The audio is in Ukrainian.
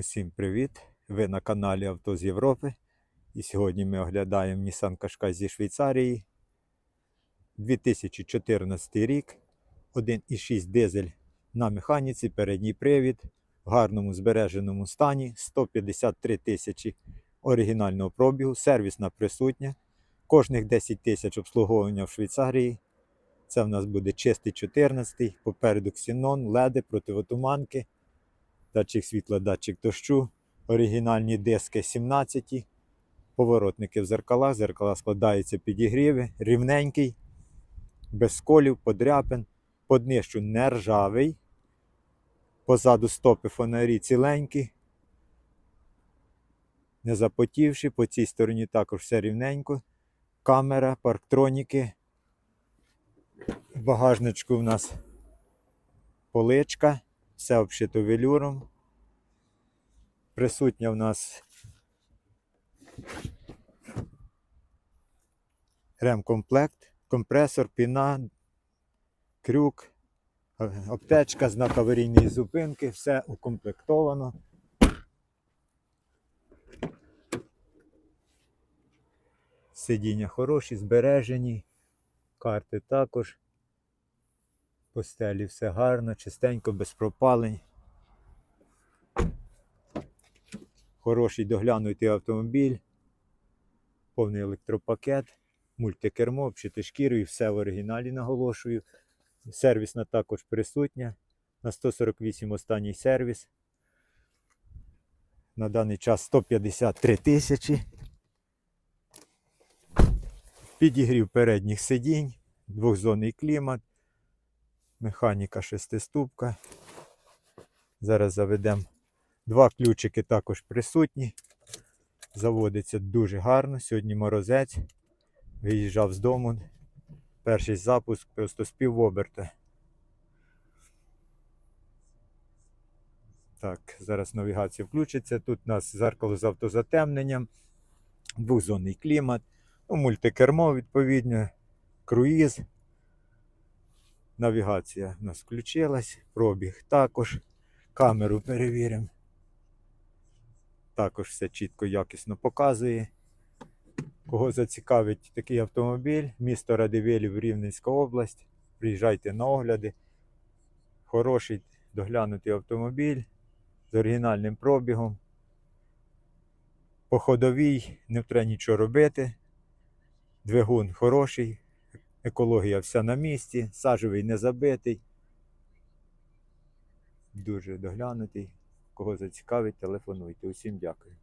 Усім привіт! Ви на каналі Авто з Європи. І сьогодні ми оглядаємо Nissan Qashqai зі Швейцарії. 2014 рік. 1,6 дизель на механіці, передній привід, в гарному збереженому стані, 153 тисячі оригінального пробігу, сервісна присутня. Кожних 10 тисяч обслуговування в Швейцарії. Це в нас буде чистий 14, попереду ксенон, леди, противотуманки датчик світла, датчик дощу, оригінальні диски 17, поворотники в зеркалах, зеркала складаються підігріви, рівненький, без сколів, подряпин, по днищу не ржавий, позаду стопи фонарі ціленькі, не запотівши, по цій стороні також все рівненько, камера, парктроніки, в багажничку в нас поличка все обшито велюром. Присутня в нас ремкомплект, компресор, піна, крюк, е, аптечка, знак аварійної зупинки, все укомплектовано. Сидіння хороші, збережені, карти також. По стелі все гарно, чистенько, без пропалень. Хороший доглянутий автомобіль, повний електропакет, мультикермо, обшите шкірою, все в оригіналі наголошую. Сервісна також присутня. На 148 останній сервіс. На даний час 153 тисячі. Підігрів передніх сидінь, двохзонний клімат. Механіка шестиступка. Зараз заведемо. Два ключики також присутні. Заводиться дуже гарно. Сьогодні морозець. Виїжджав з дому. Перший запуск просто з півоберта. Так, зараз навігація включиться. Тут у нас зеркало з автозатемненням, двохзонний клімат, ну, мультикермо, відповідно, круїз. Навігація у нас включилась, пробіг також. Камеру перевіримо. Також все чітко, якісно показує. Кого зацікавить такий автомобіль, місто Радивилів, Рівненська область. Приїжджайте на огляди. Хороший доглянутий автомобіль з оригінальним пробігом. По ходовій не треба нічого робити. Двигун хороший, екологія вся на місці, сажевий не забитий. Дуже доглянутий. Кого зацікавить, телефонуйте. Усім дякую.